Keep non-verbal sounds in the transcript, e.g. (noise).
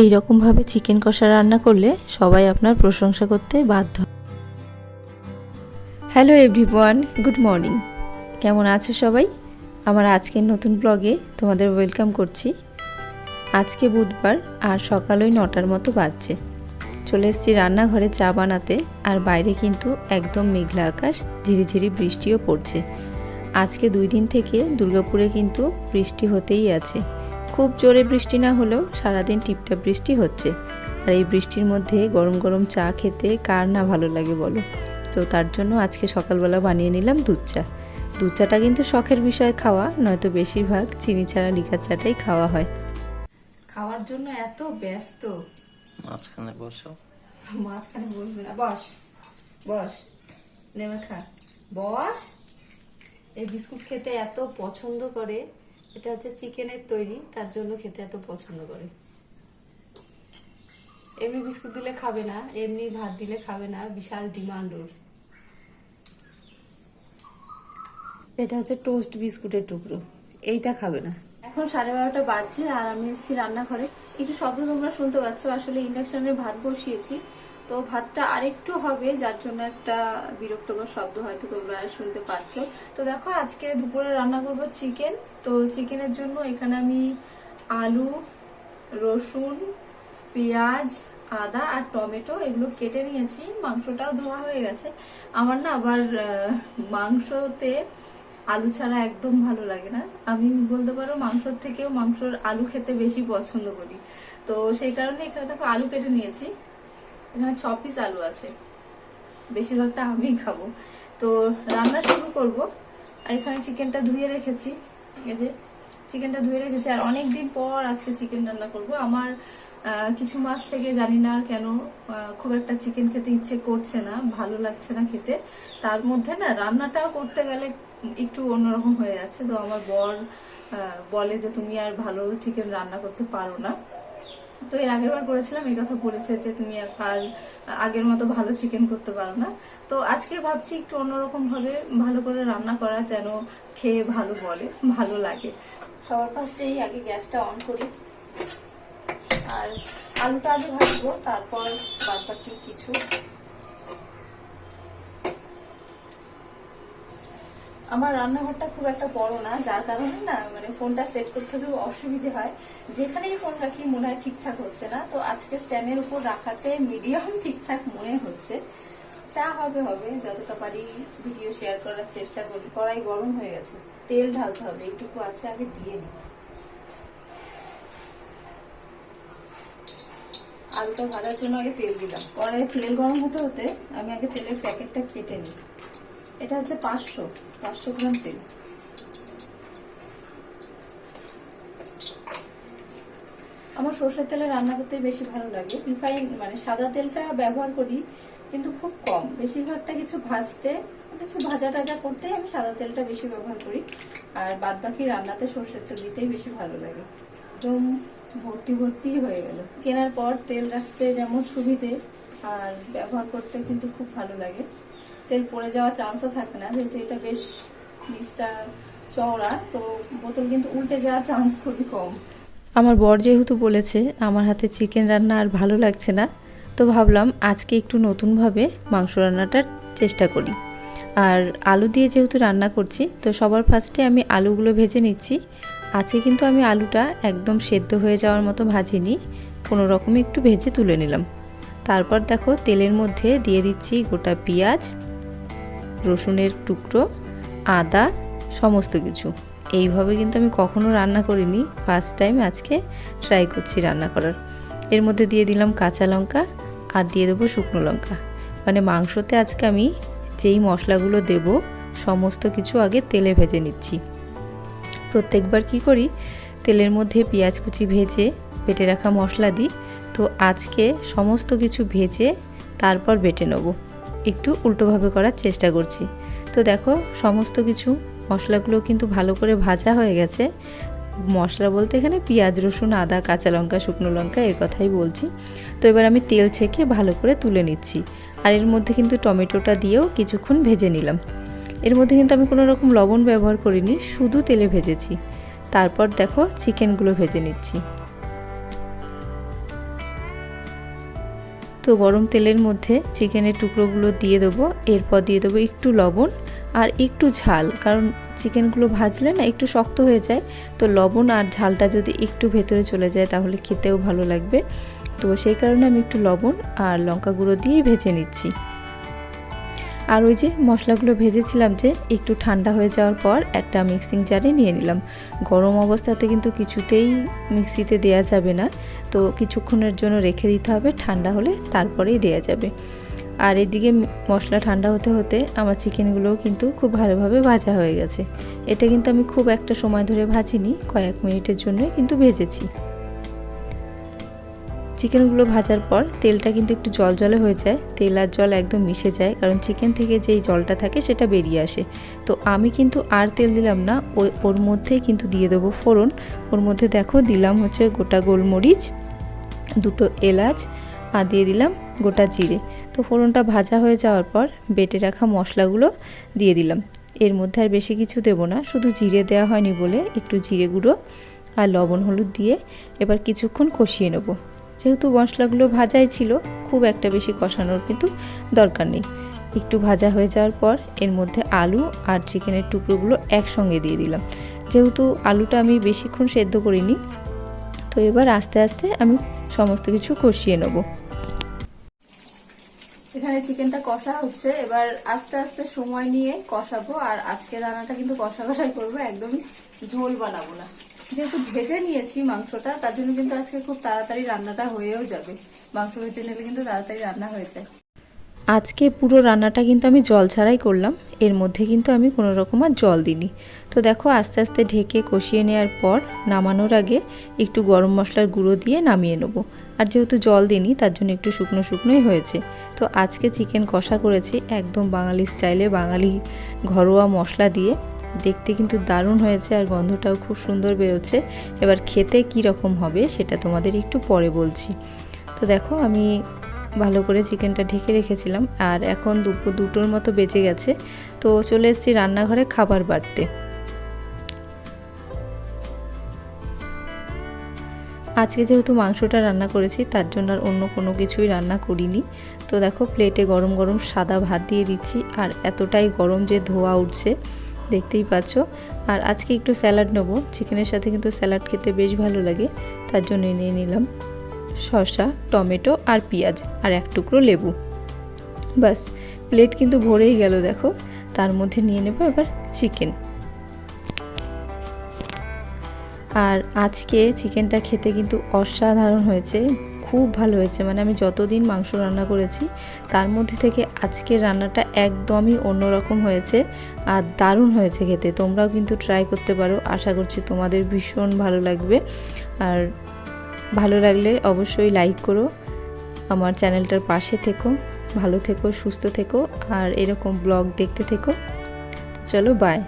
এই রকমভাবে চিকেন কষা রান্না করলে সবাই আপনার প্রশংসা করতে বাধ্য হ্যালো এভরিওয়ান, গুড মর্নিং। কেমন আছো সবাই? আমার আজকের নতুন ব্লগে তোমাদের ওয়েলকাম করছি। আজকে বুধবার আর সকাল ওই নটার মতো বাজছে। চলে এসেছি রান্নাঘরে চা বানাতে আর বাইরে কিন্তু একদম মেঘলা আকাশ, ঝিরিঝিরি বৃষ্টিও পড়ছে। আজকে দুই দিন থেকে দুর্গাপুরে কিন্তু বৃষ্টি হতেই আছে। খুব জোরে বৃষ্টি না হলেও সারাদিন টিপটাপ বৃষ্টি হচ্ছে। আর এই বৃষ্টির মধ্যে গরম গরম চা খেতে কার না ভালো লাগে বলো? তো তার জন্য আজকে সকালবেলা বানিয়ে নিলাম দুধ চা। দুধ চাটা কিন্তু শখের বিষয় খাওয়া নয়তো বেশিরভাগ চিনি ছাড়া লিকার চাটাই খাওয়া হয়। খাওয়ার জন্য এত ব্যস্ত। মাঝখানে বসো। মাঝখানে বসবে না। বস বস নেমে খা। বস এই বিস্কুট খেতে এত পছন্দ করে। এটা হচ্ছে চিকেনের তৈরি, তার জন্য খেতে এত পছন্দ করে। এমনি বিস্কুট দিলে খাবে না, এমনি ভাত দিলে খাবে না, বিশাল ডিমান্ড ওর। এটা হচ্ছে টোস্ট বিস্কুটের টুকরো, এইটা খাবে না। এখন সাড়ে বারোটা বাজছে আর আমি এসেছি রান্নাঘরে। কিছু শব্দ তোমরা শুনতে পাচ্ছ, আসলে ইন্ডাকশনে ভাত বসিয়েছি। তো ভাতটা আরেকটু হবে, যার জন্য একটা বিরক্তকর শব্দ হয়তো তোমরা শুনতে পাচ্ছ। তো দেখো, আজকে দুপুরে রান্না করব চিকেন। তো চিকেনের জন্য এখানে আমি আলু, রসুন, পেঁয়াজ, আদা আর টমেটো এগুলো কেটে নিয়েছি। মাংসটাও ধোয়া হয়ে গেছে। আমার না আবার মাংসতে আলু ছাড়া একদম ভালো লাগে না। আমি বলতে পারো মাংসর থেকেও মাংসর আলু খেতে বেশি পছন্দ করি। তো সেই কারণে এখানে দেখো আলু কেটে নিয়েছি। এখানে ছ পিস আলু আছে। বেশিরভাগটা আমিই খাব। তো রান্না শুরু করব। আর এখানে চিকেনটা ধুয়ে রেখেছি। যে চিকেনটা ধুয়ে রেখেছি। আর অনেক দিন পর আজকে চিকেন রান্না করব। আমার কিছু মাস থেকে জানি না কেন খুব একটা চিকেন খেতে ইচ্ছে করছে না, ভালো লাগছে না খেতে। তার মধ্যে না রান্নাটাও করতে গেলে একটু অন্যরকম হয়ে যাচ্ছে তো আমার বর বলে যে তুমি আর ভালো চিকেন রান্না করতে পারো না। তো এর আগের বার করেছিলাম, এই কথা বলেছে যে তুমি আর আগের মতো ভালো চিকেন করতে পারো না। তো আজকে ভাবছি একটু অন্যরকম ভাবে ভালো করে রান্না করা যেন খেয়ে ভালো বলে, ভালো লাগে। সবার ফার্স্টেই আগে গ্যাসটা অন করি। আর আলুটা আগে ভাজবো, তারপর বাদ বাকি কিছু। আমার রান্নাঘরটা খুব একটা বড় না, যার কারণে না মানে ফোনটা সেট করতে খুব অসুবিধে হয়। যেখানেই ফোন রাখি, মনে হয় ঠিকঠাক হচ্ছে না। তো আজকে স্ট্যান্ডের উপর রাখাতে মিডিয়াম (laughs) ঠিকঠাক মনে হচ্ছে। চা হবে হবে। যতটা পারি ভিডিও শেয়ার করার চেষ্টা করি। কড়াই গরম হয়ে গেছে। তেল ঢালতে হবে। এইটুকু আছে, আগে দিয়ে নিই। আলুটা ভাজার জন্য আগে তেল দিলাম। কড়াইয়ে তেল গরম হতে হতে আমি আগে তেলের প্যাকেটটা কেটে নিই। এটা হচ্ছে পাঁচশো পাঁচশো গ্রাম তেল। আমার সর্ষের তেলে রান্না করতে বেশি ভালো লাগে। রিফাইন মানে সাদা তেলটা ব্যবহার করি, কিন্তু খুব কম। বেশিরভাগটা কিছু ভাজতে, কিছু ভাজা টাজা করতেই আমি সাদা তেলটা বেশি ব্যবহার করি। আর বাদ বাকি রান্নাতে সর্ষের তেল দিতেই বেশি ভালো লাগে। একদম ভর্তি ভর্তি হয়ে গেল। কেনার পর তেল রাখতে যেমন সুবিধে, আর ব্যবহার করতে কিন্তু খুব ভালো লাগে। তেল পড়ে যাওয়ার চান্সও থাকে না যেহেতু এটা বেশ নিচটা চওড়া, তো বোতল কিন্তু উল্টে যাওয়ার চান্স খুবই কম। আমার বর যেহেতু বলেছে, আমার হাতে চিকেন রান্না আর ভালো লাগছে না, তো ভাবলাম আজকে একটু নতুনভাবে মাংস রান্নাটার চেষ্টা করি। আর আলু দিয়ে যেহেতু রান্না করছি, তো সবার ফার্স্টে আমি আলুগুলো ভেজে নিচ্ছি। আজকে কিন্তু আমি আলুটা একদম সেদ্ধ হয়ে যাওয়ার মতো ভাজিনি, কোনো রকমে একটু ভেজে তুলে নিলাম। তারপর দেখো তেলের মধ্যে দিয়ে দিচ্ছি গোটা পেঁয়াজ রসুনের টুকরো, আদা, সমস্ত কিছু। এইভাবে কিন্তু আমি কখনো রান্না করিনি। ফার্স্ট টাইম আজকে ট্রাই করছি রান্না করার। এর মধ্যে দিয়ে দিলাম কাঁচা লঙ্কা আর দিয়ে দেবো শুকনো লঙ্কা। মানে মাংসতে আজকে আমি যেই মশলাগুলো দেব, সমস্ত কিছু আগে তেলে ভেজে নিচ্ছি। প্রত্যেকবার কি করি, তেলের মধ্যে পেঁয়াজ কুচি ভেজে বেটে রাখা মশলা দিই। তো আজকে সমস্ত কিছু ভেজে তারপর বেটে নেব। একটু উল্টোভাবে করার চেষ্টা করছি। তো দেখো, সমস্ত কিছু মশলাগুলো কিন্তু ভালো করে ভাজা হয়ে গেছে। মশলা বলতে এখানে পেঁয়াজ, রসুন, আদা, কাঁচা লঙ্কা, শুকনো লঙ্কা, এর কথাই বলছি। তো এবার আমি তেল ছেঁকে ভালো করে তুলে নিচ্ছি। আর এর মধ্যে কিন্তু টমেটোটা দিয়েও কিছুক্ষণ ভেজে নিলাম। এর মধ্যে কিন্তু আমি কোনো রকম লবণ ব্যবহার করিনি, শুধু তেলে ভেজেছি। তারপর দেখো, চিকেনগুলো ভেজে নিচ্ছি। তো গরম তেলের মধ্যে চিকেনের টুকরোগুলো দিয়ে দেবো। এরপর দিয়ে দেবো একটু লবণ আর একটু ঝাল। কারণ চিকেনগুলো ভাজলে না একটু শক্ত হয়ে যায়। তো লবণ আর ঝালটা যদি একটু ভেতরে চলে যায় তাহলে খেতেও ভালো লাগবে। তো সেই কারণে আমি একটু লবণ আর লঙ্কা গুঁড়ো দিয়ে ভেজে নিচ্ছি। আর ওই যে মশলাগুলো ভেজেছিলাম যে একটু ঠান্ডা হয়ে যাওয়ার পর একটা মিক্সিং জারে নিয়ে নিলাম। গরম অবস্থাতে কিন্তু কিছুতেই মিক্সিতে দেয়া যাবে না। তো কিছুক্ষণের জন্য রেখে দিতে হবে, ঠান্ডা হলে তারপরেই দেয়া যাবে। আর এদিকে মশলা ঠান্ডা হতে হতে আমার চিকেনগুলোও কিন্তু খুব ভালোভাবে ভাজা হয়ে গেছে। এটা কিন্তু আমি খুব একটা সময় ধরে ভাজিনি, কয়েক মিনিটের জন্যই কিন্তু ভেজেছি। চিকেনগুলো ভাজার পর তেলটা কিন্তু একটু জল জলে হয়ে যায়। তেল আর জল একদম মিশে যায়, কারণ চিকেন থেকে যেই জলটা থাকে সেটা বেরিয়ে আসে। তো আমি কিন্তু আর তেল দিলাম না ওই ওর মধ্যেই কিন্তু দিয়ে দেবো ফোড়ন। ওর মধ্যে দেখো দিলাম হচ্ছে গোটা গোলমরিচ, দুটো এলাচ, আর দিয়ে দিলাম গোটা জিরে। তো ফোড়নটা ভাজা হয়ে যাওয়ার পর বেটে রাখা মশলাগুলো দিয়ে দিলাম। এর মধ্যে আর বেশি কিছু দেবো না, শুধু জিরে দেওয়া হয়নি বলে একটু জিরে গুঁড়ো আর লবণ হলুদ দিয়ে এবার কিছুক্ষণ কষিয়ে নেব। যেহেতু মশলাগুলো ভাজাই ছিল, খুব একটা বেশি কষানোর কিন্তু দরকার নেই। একটু ভাজা হয়ে যাওয়ার পর এর মধ্যে আলু আর চিকেনের টুকরোগুলো একসঙ্গে দিয়ে দিলাম। যেহেতু আলুটা আমি বেশিক্ষণ সেদ্ধ করিনি, তো এবার আস্তে আস্তে আমি সমস্ত কিছু কষিয়ে নেব। এখানে চিকেনটা কষা হচ্ছে, এবার আস্তে আস্তে সময় নিয়ে কষাবো, আর আজকে রান্নাটা কিন্তু কষা কষাই করব, একদমই ঝোল বানাবো না। যেহেতু ভেজে নিয়েছি মাংসটা, তার জন্য কিন্তু আজকে খুব তাড়াতাড়ি রান্নাটা হয়েও যাবে। মাংস ভেজে নিলে কিন্তু তাড়াতাড়ি রান্না হয়ে যায়। আজকে পুরো রান্নাটা কিন্তু আমি জল ছাড়াই করলাম। এর মধ্যে কিন্তু আমি কোনো রকম আর জল দিইনি। তো দেখো, আস্তে আস্তে ঢেকে কষিয়ে নেওয়ার পর নামানোর আগে একটু গরম মশলার গুঁড়ো দিয়ে নামিয়ে নেব। আর যেহেতু জল দিইনি, তার জন্য একটু শুকনো শুকনোই হয়েছে। তো আজকে চিকেন কষা করেছি একদম বাঙালি স্টাইলে বাঙালি ঘরোয়া মশলা দিয়ে। দেখতে কিন্তু দারুণ হয়েছে আর গন্ধটাও খুব সুন্দর বেরোচ্ছে। এবার খেতে কী রকম হবে সেটা তোমাদের একটু পরে বলছি। তো দেখো, আমি ভালো করে চিকেনটা ঢেকে রেখেছিলাম আর এখন দুপুর দুটোর মতো বেঁচে গেছে। তো চলে এসেছি রান্নাঘরে খাবার বাড়তে। আজকে যেহেতু মাংসটা রান্না করেছি, তার জন্য আর অন্য কোনো কিছুই রান্না করিনি। তো দেখো, প্লেটে গরম গরম সাদা ভাত দিয়ে দিচ্ছি আর এতটাই গরম যে ধোয়া উঠছে। দেখতেই পাচ্ছ। আর আজকে একটু স্যালাড নেব। চিকেনের সাথে কিন্তু স্যালাড খেতে বেশ ভালো লাগে, তার জন্য নিয়ে নিলাম শসা, টমেটো আর পেঁয়াজ আর এক টুকরো লেবু। বাস প্লেট কিন্তু ভরেই গেল দেখো। তার মধ্যে নিয়ে নেব এবার চিকেন। আর আজকে চিকেনটা খেতে কিন্তু অসাধারণ হয়েছে। খুব ভালো হয়েছে। মানে আমি যতদিন মাংস রান্না করেছি, তার মধ্যে থেকে আজকের রান্নাটা একদমই অন্যরকম হয়েছে আর দারুণ হয়েছে খেতে। তোমরাও কিন্তু ট্রাই করতে পারো। আশা করছি তোমাদের ভীষণ ভালো লাগবে। আর ভালো লাগলে অবশ্যই লাইক করো। আমার চ্যানেলটার পাশে থেকো, ভালো থেকো, সুস্থ থেকো, আর এরকম ব্লগ দেখতে থেকো। চলো বাই